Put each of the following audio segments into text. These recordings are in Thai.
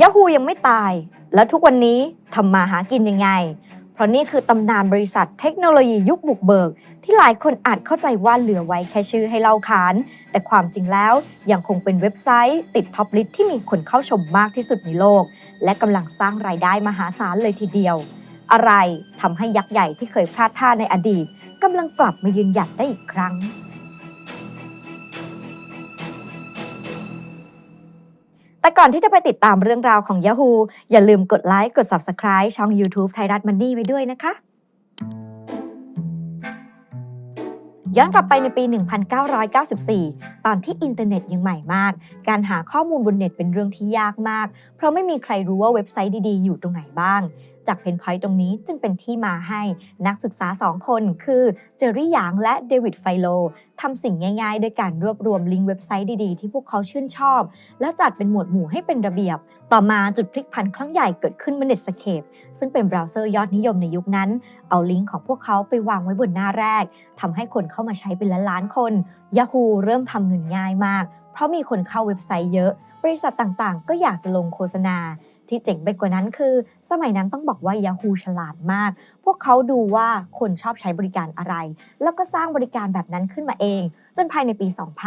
Yahoo ยังไม่ตาย แล้วทุกวันนี้ทำมาหากินยังไง เพราะนี่คือตำนานบริษัทเทคโนโลยียุคบุกเบิก ที่หลายคนอาจเข้าใจว่าเหลือไว้แค่ชื่อให้เล่าขาน แต่ความจริงแล้วยังคงเป็นเว็บไซต์ ติดท็อปลิสต์ที่มีคนเข้าชมมากที่สุดในโลก และกำลังสร้างรายได้มหาศาลเลยทีเดียว อะไรทำให้ยักษ์ใหญ่ที่เคยพลาดท่าในอดีตกำลังกลับมายืนหยัดได้อีกครั้ง แต่ก่อนที่จะไปติดตามเรื่องราวของ Yahoo อย่าลืมกดไลค์ กด Subscribe ช่อง YouTube ไทยรัฐมันนี่ไว้ด้วยนะคะ ย้อนกลับไปในปี 1994 ตอนที่อินเทอร์เน็ตยังใหม่มาก การหาข้อมูลบนเน็ตเป็นเรื่องที่ยากมาก เพราะไม่มีใครรู้ว่าเว็บไซต์ดีๆ อยู่ตรงไหนบ้าง จากเพนพอยต์ตรงนี้จึงเป็นที่มาให้นักศึกษา 2 คน คือเจอรี่หยางและเดวิดไฟโลทำสิ่งง่ายๆโดยการรวบรวมลิงก์เว็บไซต์ดีๆ ที่พวกเขาชื่นชอบ แล้วจัดเป็นหมวดหมู่ให้เป็นระเบียบ ต่อมาจุดพลิกผันครั้งใหญ่เกิดขึ้นบน Netscape ซึ่งเป็นเบราว์เซอร์ยอดนิยมในยุคนั้น เอาลิงก์ของพวกเขาไปวางไว้บนหน้าแรกทำให้คนเข้ามาใช้เป็นล้านๆคน Yahoo เริ่มทำเงินง่ายมาก เพราะมีคนเข้าเว็บไซต์เยอะ บริษัทต่างๆ ก็อยากจะลงโฆษณา ที่เจ๋งไปกว่านั้นคือ สมัยนั้นต้องบอกว่า Yahoo ฉลาดมาก พวกเขาดูว่าคนชอบใช้บริการอะไร แล้วก็สร้างบริการแบบนั้นขึ้นมาเอง จนภายในปี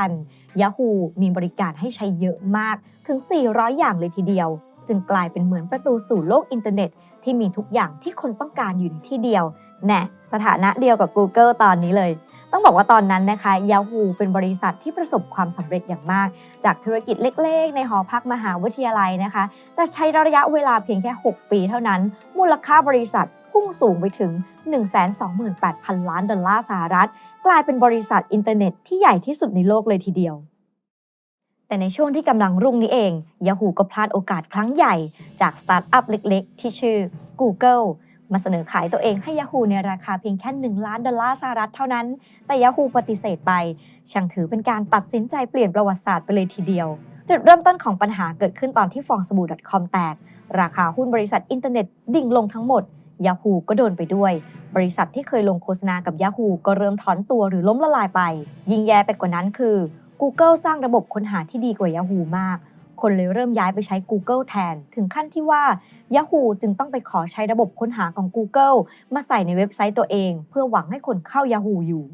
2000 Yahoo มีบริการให้ใช้เยอะมากถึง 400 อย่างเลยทีเดียว จึงกลายเป็นเหมือนประตูสู่โลกอินเทอร์เน็ต ที่มีทุกอย่างที่คนต้องการอยู่ในที่เดียวแน่สถานะเดียวกับ Google ตอนนี้เลย ต้องบอกว่าตอนนั้นนะคะ Yahoo เป็นบริษัทที่ประสบความสำเร็จอย่างมาก จากธุรกิจเล็กๆ ในหอพักมหาวิทยาลัยนะคะ แต่ใช้ระยะเวลาเพียงแค่ 6 ปีเท่านั้น มูลค่าบริษัทพุ่งสูงไปถึง 128,000 ล้านดอลลาร์สหรัฐ กลายเป็นบริษัทอินเทอร์เน็ตที่ใหญ่ที่สุดในโลกเลยทีเดียวแต่ในช่วงที่กำลังรุ่งนี้เอง Yahoo ก็พลาดโอกาสครั้งใหญ่ จากสตาร์ทอัพเล็กๆ ที่ชื่อ Google มาเสนอขายตัวเองให้ Yahoo ในราคาเพียงแค่ 1 ล้านดอลลาร์สหรัฐเท่านั้น แต่ Yahoo ปฏิเสธไปช่างถือเป็นการตัดสินใจเปลี่ยนประวัติศาสตร์ไปเลยทีเดียว จุดเริ่มต้นของปัญหาเกิดขึ้นตอนที่ฟองสบู่ .com แตก ราคาหุ้นบริษัทอินเทอร์เน็ตดิ่งลงทั้งหมด Yahoo ก็โดนไปด้วย บริษัทที่เคยลงโฆษณากับ Yahoo ก็เริ่มถอนตัวหรือล้มละลายไป ยิ่งแย่ไปกว่านั้นคือ Google สร้างระบบค้นหาที่ดีกว่า Yahoo มาก คนเลยเริ่มย้ายไปใช้ Google แทน ถึงขั้นที่ว่า Yahoo จึงต้องไปขอใช้ระบบค้นหาของ Google มาใส่ในเว็บไซต์ตัวเอง เพื่อหวังให้คนเข้า Yahoo อยู่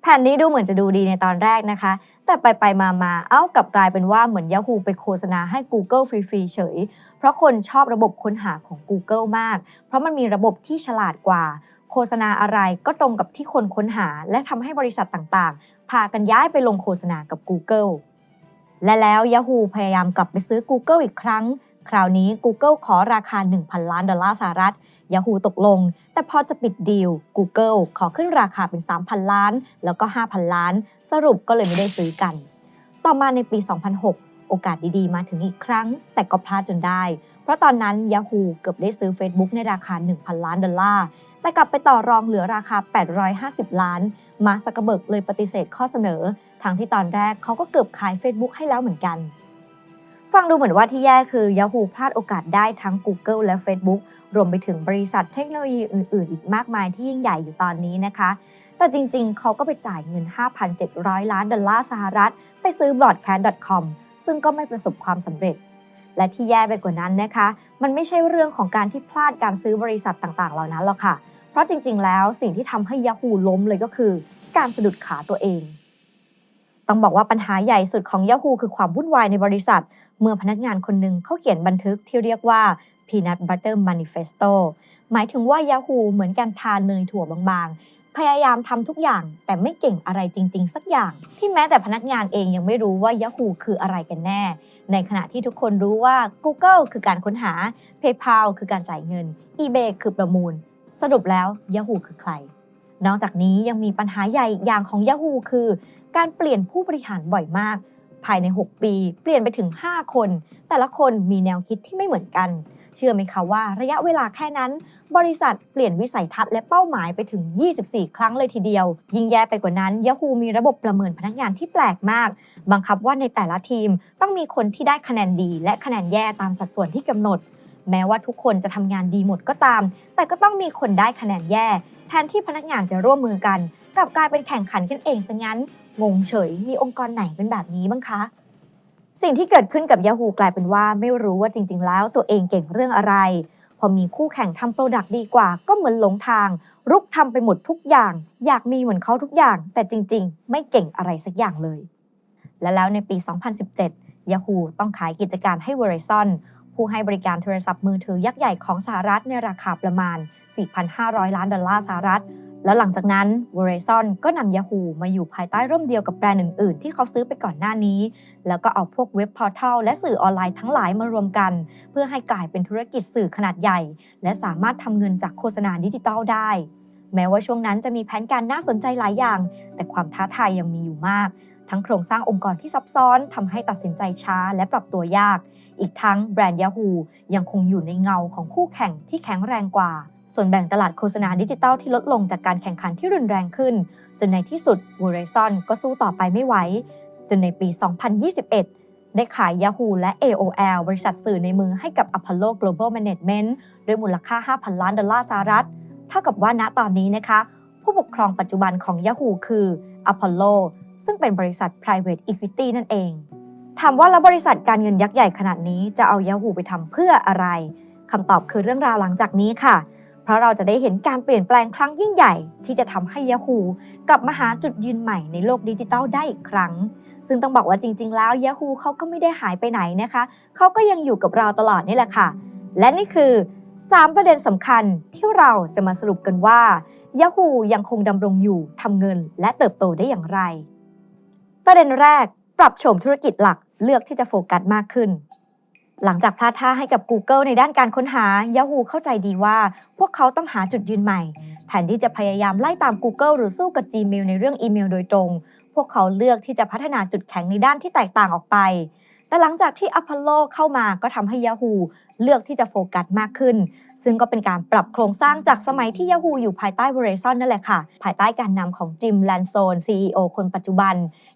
แผนนี้ดูเหมือนจะดูดีในตอนแรกนะคะ แต่ไปไปมามาเอ้ากลับกลายเป็นว่าเหมือน Yahoo ไปโฆษณาให้ Google ฟรีๆเฉย เพราะคนชอบระบบค้นหาของ Google มาก เพราะมันมีระบบที่ฉลาดกว่า โฆษณาอะไรก็ตรงกับที่คนค้นหา และทำให้บริษัทต่างๆ พากันย้ายไปลงโฆษณากับ Google และแล้ว Yahoo พยายามกลับไปซื้อ Google อีกครั้ง คราวนี้ Google ขอราคา 1,000 ล้านดอลลาร์สหรัฐ Yahoo ตกลง แต่พอจะปิดดีล Google ขอขึ้นราคาเป็น 3,000 ล้าน แล้วก็ 5,000 ล้าน สรุปก็เลยไม่ได้ซื้อกัน ต่อมาในปี 2006 โอกาสดีๆ มาถึงอีกครั้ง แต่ก็พลาดจนได้ เพราะตอนนั้น Yahoo เกือบได้ซื้อ Facebook ในราคา 1,000 ล้านดอลลาร์ แต่กลับไปต่อรองเหลือราคา 850 ล้าน มาซักเกอร์เบิร์กเลยปฏิเสธข้อเสนอ ทางที่ตอนแรกเขาก็เกือบขาย Facebook ให้แล้วเหมือนกัน ฟังดูเหมือนว่าที่แย่คือ Yahoo พลาดโอกาสได้ทั้ง Google และ Facebook รวมไปถึงบริษัทเทคโนโลยีอื่น ๆ อีกมากมายที่ยิ่งใหญ่อยู่ตอนนี้นะคะ แต่จริง ๆ เขาก็ไปจ่ายเงิน 5,700 ล้านดอลลาร์สหรัฐ ไปซื้อ broadcast.com ซึ่งก็ไม่ประสบความสำเร็จ และที่แย่ไปกว่านั้นนะคะ มันไม่ใช่เรื่องของการที่พลาดการซื้อบริษัทต่าง ๆ เหล่านั้นหรอกค่ะ เพราะจริง ๆ แล้วสิ่งที่ทำให้ Yahoo ล้มเลยก็คือ การสะดุดขาตัวเอง ต้องบอกว่าปัญหาใหญ่สุดของ Yahoo คือความวุ่นวายในบริษัท เมื่อพนักงานคนหนึ่งเขาเขียนบันทึกที่เรียกว่า Peanut Butter Manifesto หมายถึงว่า Yahoo เหมือนการทานเนยถั่วบางๆ พยายามทำทุกอย่างแต่ไม่เก่งอะไรจริง ๆ สักอย่าง ที่แม้แต่พนักงานเองยังไม่รู้ว่า Yahoo คืออะไรกันแน่ ในขณะที่ทุกคนรู้ว่า Google คือการค้นหา PayPal คือการจ่ายเงิน eBay คือประมูล สรุปแล้ว Yahoo คือใคร นอกจากนี้ยังมีปัญหาใหญ่อย่างของ Yahoo คือ การเปลี่ยนผู้บริหารบ่อยมาก ภายใน 6 ปี เปลี่ยนไปถึง 5 คน แต่ละคนมีแนวคิดที่ไม่เหมือนกัน เชื่อไหมคะว่าระยะเวลาแค่นั้น บริษัทเปลี่ยนวิสัยทัศน์และเป้าหมายไปถึง 24 ครั้งเลยทีเดียว ยิ่งแย่ไปกว่านั้น Yahoo มีระบบประเมินพนักงานที่แปลกมาก บังคับว่าในแต่ละทีมต้องมีคนที่ได้คะแนนดี และคะแนนแย่ตามสัดส่วนที่กำหนดแม้ว่าทุกคนจะทำงานดีหมดก็ตาม แต่ก็ต้องมีคนได้คะแนนแย่ แทนที่พนักงานจะร่วมมือกันกลับกลายเป็นแข่งขันกันเองซะงั้น งงเฉย มีองค์กรไหนเป็นแบบนี้บ้างคะ สิ่งที่เกิดขึ้นกับ Yahoo กลายเป็นว่าไม่รู้ว่าจริง ๆ แล้วตัวเองเก่งเรื่องอะไร พอมีคู่แข่งทำโปรดักต์ดีกว่า ก็เหมือนหลงทาง รุกทำไปหมดทุกอย่าง อยากมีเหมือนเขาทุกอย่าง แต่จริง ๆ ไม่เก่งอะไรสักอย่างเลย และแล้วในปี 2017 Yahoo ต้องขายกิจการให้ Verizon ผู้ให้บริการโทรศัพท์มือถือยักษ์ใหญ่ของสหรัฐในราคาประมาณ 4,500 ล้านดอลลาร์สหรัฐ และหลังจากนั้น Verizon ก็นำ Yahoo มาอยู่ภายใต้ร่มเดียวกับแบรนด์อื่น ๆ ที่เขาซื้อไปก่อนหน้านี้ แล้วก็เอาพวกเว็บพอร์ทัลและสื่อออนไลน์ทั้งหลายมารวมกัน เพื่อให้กลายเป็นธุรกิจสื่อขนาดใหญ่ และสามารถทำเงินจากโฆษณาดิจิทัลได้ แม้ว่าช่วงนั้นจะมีแผนการน่าสนใจหลายอย่าง แต่ความท้าทายยังมีอยู่มาก ทั้งโครงสร้างองค์กรที่ซับซ้อนทำให้ตัดสินใจช้าและปรับตัวยากอีกทั้งแบรนด์ Yahoo ยังคงอยู่ในเงาของคู่แข่งที่แข็งแรงกว่า ส่วนแบ่งตลาดโฆษณาดิจิทัลที่ลดลงจากการแข่งขันที่รุนแรงขึ้น จนในที่สุด Verizon ก็สู้ต่อไปไม่ไหว จนในปี 2021 ได้ขาย Yahoo และ AOL บริษัทสื่อในมือให้กับ Apollo Global Management ด้วยมูลค่า 5,000 ล้านดอลลาร์สหรัฐ เท่ากับว่าณตอนนี้นะคะ ผู้ปกครองปัจจุบันของ Yahoo คือ Apollo ซึ่งเป็นบริษัท private equity นั่นเอง ถามว่าแล้วบริษัทการเงินยักษ์ใหญ่ขนาดนี้จะเอา Yahoo ไปทำเพื่ออะไรคำตอบคือเรื่องราวหลังจากนี้ค่ะ เพราะเราจะได้เห็นการเปลี่ยนแปลงครั้งยิ่งใหญ่ ที่จะทำให้ Yahoo กลับมาหาจุดยืนใหม่ในโลกดิจิทัลได้อีกครั้ง ซึ่งต้องบอกว่าจริง ๆ แล้ว Yahoo เขาก็ไม่ได้หายไปไหนนะคะ เขาก็ยังอยู่กับเราตลอดนี่แหละค่ะ และนี่คือ 3 ประเด็นสำคัญที่เราจะมาสรุปกันว่า Yahoo ยังคงดำรงอยู่ทำเงิน และเติบโตได้อย่างไร ประเด็นแรก ปรับโฉมธุรกิจหลักเลือกที่จะโฟกัสมากขึ้น หลังจากพลาดท่าให้กับ Google ในด้านการค้นหา Yahoo เข้าใจดีว่า พวกเขาต้องหาจุดยืนใหม่แทนที่จะพยายามไล่ตาม Google หรือสู้กับ Gmail ในเรื่องอีเมลโดยตรง พวกเขาเลือกที่จะพัฒนาจุดแข็งในด้านที่แตกต่างออกไป แต่หลังจากที่ Apollo เข้ามาก็ทำให้ Yahoo เลือกที่จะโฟกัสมากขึ้น ซึ่งก็เป็นการปรับโครงสร้างจากสมัยที่ Yahoo อยู่ภายใต้ Verizon นั่นแหละค่ะ ภายใต้การนำของจิมแลนโซน CEO คนปัจจุบัน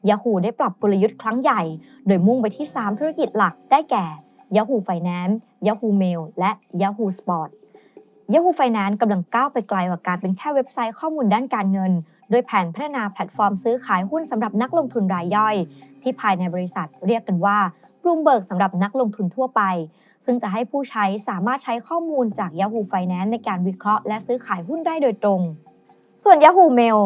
Yahoo ได้ปรับกลยุทธ์ครั้งใหญ่ โดยมุ่งไปที่ 3 ธุรกิจหลักได้แก่ Yahoo Finance Yahoo Mail และ Yahoo Sports Yahoo Finance กำลังก้าวไปไกลกว่าการเป็นแค่เว็บไซต์ข้อมูลด้านการเงิน โดยแผนพัฒนาแพลตฟอร์มซื้อขายหุ้นสำหรับนักลงทุนรายย่อย ที่ภายในบริษัทเรียกกันว่า Bloomberg สำหรับนักลงทุนทั่วไป ซึ่งจะให้ผู้ใช้สามารถใช้ข้อมูลจาก Yahoo Finance ในการวิเคราะห์และซื้อขายหุ้นได้โดยตรง ส่วน Yahoo Mail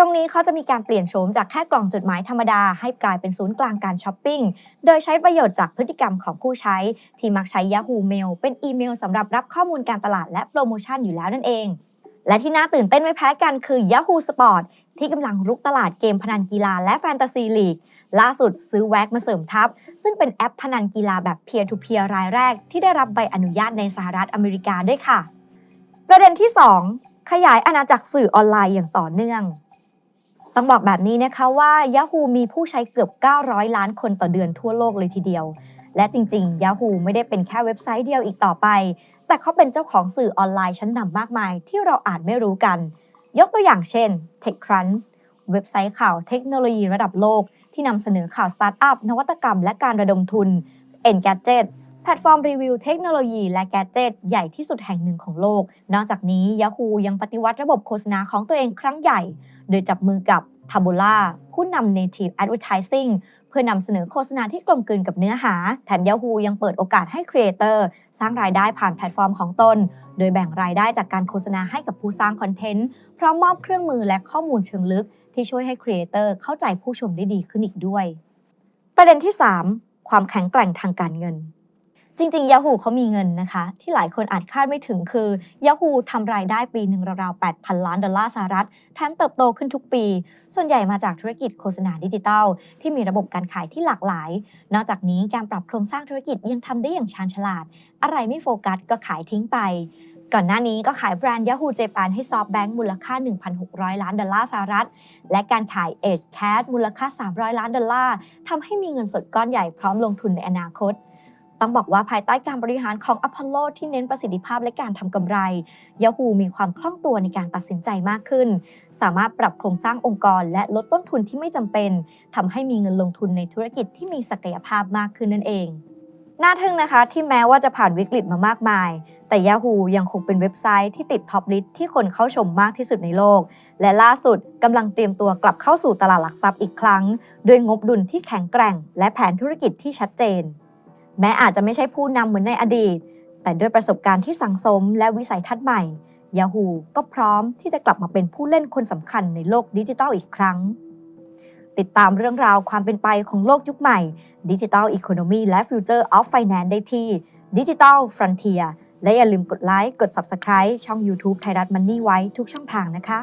ตรงนี้เขาจะมีการเปลี่ยนโฉมจากแค่กล่องจดหมายธรรมดา ให้กลายเป็นศูนย์กลางการช้อปปิ้ง โดยใช้ประโยชน์จากพฤติกรรมของผู้ใช้ ที่มักใช้ Yahoo Mail เป็นอีเมลสำหรับรับข้อมูลการตลาดและโปรโมชั่นอยู่แล้วนั่นเอง และที่น่าตื่นเต้นไม่แพ้กันคือ Yahoo Sport ที่กำลังรุกตลาดเกมพนันกีฬาและแฟนตาซีลีก ล่าสุดซื้อแว็กมาเสริมทัพ ซึ่งเป็นแอปพนันกีฬาแบบ peer to peer รายแรก ที่ได้รับใบอนุญาตในสหรัฐอเมริกาด้วยค่ะ ประเด็นที่ 2 ขยายอาณาจักรสื่อออนไลน์อย่างต่อเนื่อง ต้องบอกแบบนี้นะคะว่า Yahoo มีผู้ใช้เกือบ 900 ล้านคนต่อเดือนทั่วโลกเลยทีเดียว และจริง ๆ Yahoo ไม่ได้เป็นแค่เว็บไซต์เดียวอีกต่อไป แต่เขาเป็นเจ้าของสื่อออนไลน์ชั้นนำมากมาย ที่เราอาจไม่รู้กัน ยกตัวอย่างเช่น TechCrunch เว็บไซต์ข่าวเทคโนโลยีระดับโลก ที่นำเสนอข่าวสตาร์ทอัพนวัตกรรม และการระดมทุน Engadget แพลตฟอร์มรีวิวเทคโนโลยีและแกจ g e t ใหญ่ที่สุดแห่งหนึ่งของโลก นอกจากนี้ Yahoo ยังปฏิวัติระบบโฆษณาของตัวเองครั้งใหญ่ โดยจับมือกับ t a b o l a ผู้นำ Native Advertising เพื่อนำเสนอโฆษณาที่กลมกลืนกับเนื้อหา แถม Yahoo ยังเปิดโอกาสให้ครีเอเตอร์สร้างรายได้ผ่านแพลตฟอร์มของตน โดยแบ่งรายได้จากการโฆษณาให้กับผู้สร้างคอนเทนต์ พร้อมมอบเครื่องมือและข้อมูลเชิงลึก ที่ช่วยให้ครีเอเตอร์เข้าใจผู้ชมได้ดีขึ้นอีกด้วย ประเด็นที่ 3 ความแข็งแกร่งทางการเงิน จริง ๆ Yahoo เขามีเงินนะคะ ที่หลายคนอาจคาดไม่ถึงคือ Yahoo ทำรายได้ปีหนึ่งราวๆ 8,000 ล้านดอลลาร์สหรัฐ แถมเติบโตขึ้นทุกปี ส่วนใหญ่มาจากธุรกิจโฆษณาดิจิทัล ที่มีระบบการขายที่หลากหลาย นอกจากนี้การปรับโครงสร้างธุรกิจยังทำได้อย่างชาญฉลาด อะไรไม่โฟกัสก็ขายทิ้งไป ก่อนหน้านี้ก็ขายแบรนด์ Yahoo Japan ให้ SoftBank มูลค่า 1,600 ล้านดอลลาร์สหรัฐ และการขาย Edge Cat มูลค่า 300 ล้านดอลลาร์ทำให้มีเงินสดก้อนใหญ่พร้อมลงทุนในอนาคต ต้องบอกว่าภายใต้การบริหารของ Apollo ที่เน้นประสิทธิภาพและการทำกำไร Yahoo มีความคล่องตัวในการตัดสินใจมากขึ้น สามารถปรับโครงสร้างองค์กร และลดต้นทุนที่ไม่จำเป็นทำให้มีเงินลงทุนในธุรกิจที่มีศักยภาพมากขึ้นนั่นเอง น่าทึ่งนะคะที่แม้ว่าจะผ่านวิกฤตมามากมาย แต่ Yahoo ยังคงเป็นเว็บไซต์ที่ติดท็อปลิสต์ที่คนเข้าชมมากที่สุดในโลก และล่าสุดกำลังเตรียมตัวกลับเข้าสู่ตลาดหลักทรัพย์อีกครั้ง ด้วยงบดุลที่แข็งแกร่ง และแผนธุรกิจที่ชัดเจน แม้อาจจะไม่ใช่ผู้นำเหมือนในอดีต แต่ด้วยประสบการณ์ที่สังสมและวิสัยทัศน์ใหม่ Yahoo ก็พร้อมที่จะกลับมาเป็นผู้เล่นคนสำคัญในโลกดิจิทัลอีกครั้ง ติดตามเรื่องราวความเป็นไปของโลกยุคใหม่ดิจิทัลอีโคโนมีและ Future of Finance ได้ที่ Digital Frontier และอย่าลืมกดไลค์ กด Subscribe ช่อง YouTube ไทยรัฐมันนี่ไว้ทุกช่องทางนะคะ